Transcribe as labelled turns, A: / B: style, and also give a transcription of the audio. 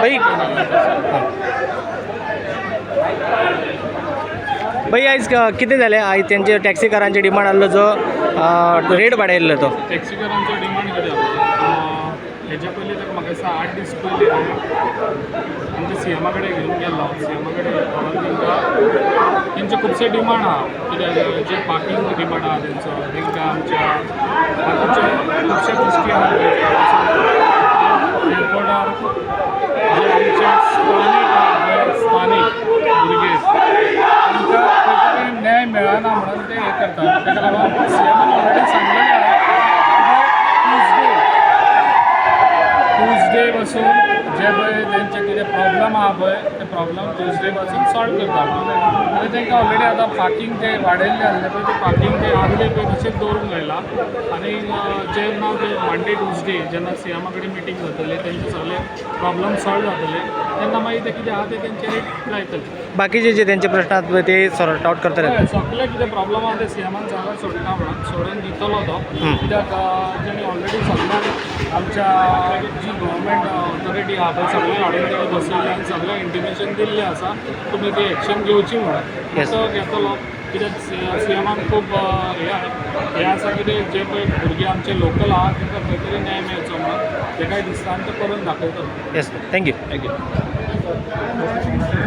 A: भाई। भाई आयज किती झाले? आयज त्यांचे टॅक्सीकारांचे डिमांड आसलो जो रेट वाडयल्लो तो.
B: टॅक्सीकारांचो डिमांड कितें हेच्या पयलीं ताका म्हाका दिसता आठ दीस पयलीं आमच्या सी एमा कडेन घेवन गेल्लो सी एमा कडेन तांकां तेंचे खुबशे डिमांड आहा कित्याक जे पार्किंग डिमांड आहा तेंचो तांकां आमच्या बाकीचे खुबशे गोश्टी आहा एअरपोर्टार जे आमचे स्थानीक आहा स्थानीक भुरगे तांकां खंय तरी न्याय मेळना म्हणून ते हे करतात ताका लागून सी एमान ऑलरेडी सांगलेलें आहा ट्युजडे ट्युजडे पासून जे पळय तेंचे कितें प्रॉब्लम आहा पळय ते प्रॉब्लम ट्युजडे पासून सॉल्व करता आनी तांकां ऑलरेडी आतां पार्किंग ते वाडयल्ले आसले पळय ते पार्किंग ते आसले पळय तशेंच दवरूंक लायला आनी जेन्ना ते मंडे ट्युजडे जेन्ना सी एमा कडेन मिटींग जातली तेंचे सगळे प्रॉब्लम सॉल्व जातले तेन्ना मागीर ते कितें आहा ते तेंचे रेट लायतले
A: बाकीचे जे त्यांचे प्रश्न आहात पळय ते सॉर्ट आउट करतले
B: हय, सगळे कितें प्रॉब्लम आहा ते सीएमान सांगा सोडटा म्हणून सोडून दितलो तो कित्याक तेणी ऑलरेडी सगळ्यांक आमच्या जी गव्हर्मेंट ऑथॉरिटी आहा पळय सगळे हाडून तेणी बसयले आनी सगळ्यांक इंटिमेशन दिल्लें आसा तुमी ती एक्शन घेवची म्हणून तो घेतलो कित्याक सीएमान खूब हे हे आसा कितें जे पळय भुरगे आमचे लोकल आहा तांकां खंय तरी न्याय मेळचो म्हणून. तेकाय दिसता आनी तो करून दाखयतलो
A: येस थँक्यू
B: थँक्यू